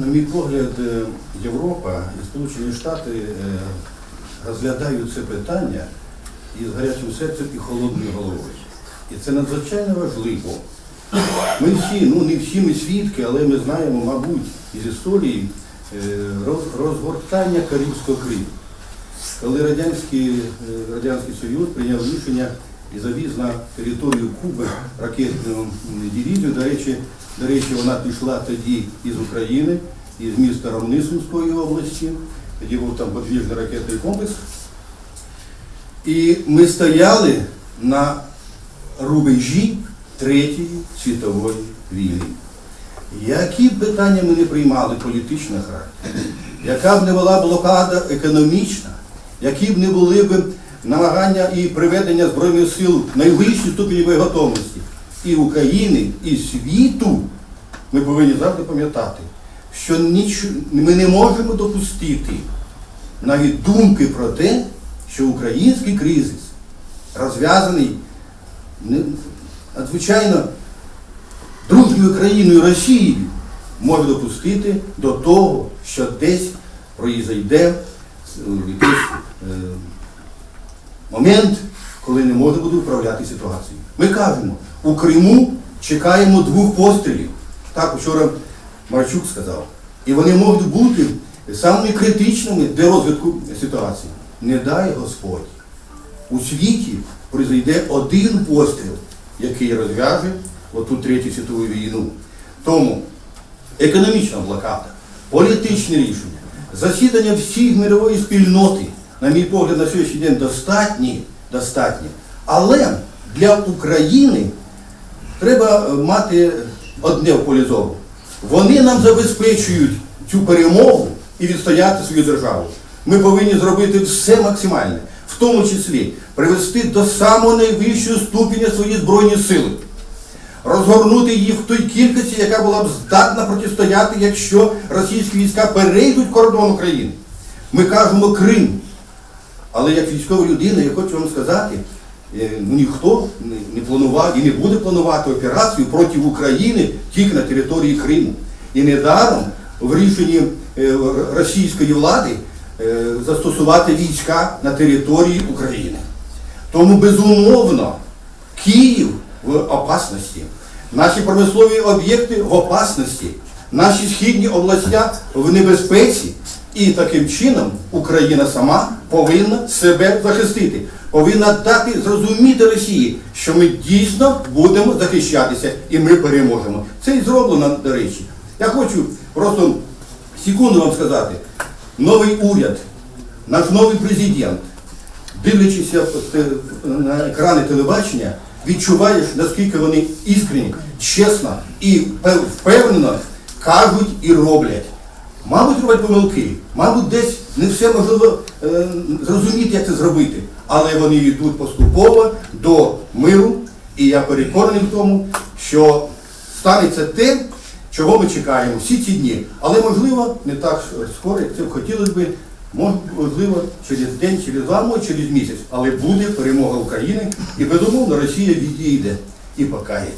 На мій погляд, е, Європа і Сполучені Штати е, розглядають це питання із гарячим серцем і холодною головою. І це надзвичайно важливо. Ми всі, ну не всі ми свідки, але ми знаємо, мабуть, із історії е, роз- розгортання Карибського Криму. Коли Радянський, Радянський Союз прийняв рішення і завіз на територію Куби ракетну дивізію, до речі, до речі, вона пішла тоді із України, із міста Ромни Сумської області, тоді був там подвіжний ракетний комплекс. І ми стояли на рубежі Третьої світової війни. Які б питання ми не приймали політичного характеру, яка б не була блокада економічна, які б не були б намагання і приведення Збройних сил в найвищій ступені боєготовності і України, і світу, ми повинні завжди пам'ятати, що ніч... ми не можемо допустити навіть думки про те, що український кризис розв'язаний надзвичайно дружньою країною Росією може допустити до того, що десь произойде якийсь е, момент, коли не можна буде управляти ситуацією. Ми кажемо, у Криму чекаємо двох пострілів. Так вчора Марчук сказав. І вони можуть бути самими критичними для розвитку ситуації. Не дай Господь. У світі произойде один постріл, який розв'яже оту Третю світову війну. Тому економічна блокада, політичне рішення, засідання всіх мирової спільноти, на мій погляд, на сьогоднішній день достатні, достатні. Але для України треба е, мати одне в полі зору. Вони нам забезпечують цю перемогу і відстояти свою державу. Ми повинні зробити все максимальне, в тому числі привести до самого найвищого ступеня свої збройні сили розгорнути їх в той кількості, яка була б здатна протистояти, якщо російські війська перейдуть кордон України. Ми кажемо Крим. Але як військова людина, я хочу вам сказати, е, ну, ніхто не- планував і не буде планувати операцію проти України тільки на території Криму. І недаром в рішенні е, російської влади е, застосувати війська на території України. Тому безумовно Київ в опасності, наші промислові об'єкти в опасності, наші східні областя в небезпеці. І таким чином Україна сама повинна себе захистити, повинна дати зрозуміти Росії, що ми дійсно будемо захищатися і ми переможемо. Це і зроблено, до речі. Я хочу просто секунду вам сказати. Новий уряд, наш новий президент, дивлячись на екрани телебачення, відчуваєш, наскільки вони іскренні, чесно і впевнено кажуть і роблять. Мабуть, роблять помилки, мабуть, десь не все можливо е, зрозуміти, як це зробити, але вони йдуть поступово до миру, і я переконаний в тому, що станеться те, чого ми чекаємо всі ці дні. Але можливо не так скоро, як це хотілося б, можливо, через день, через два, може через місяць, але буде перемога України і безумовно Росія відійде і покається.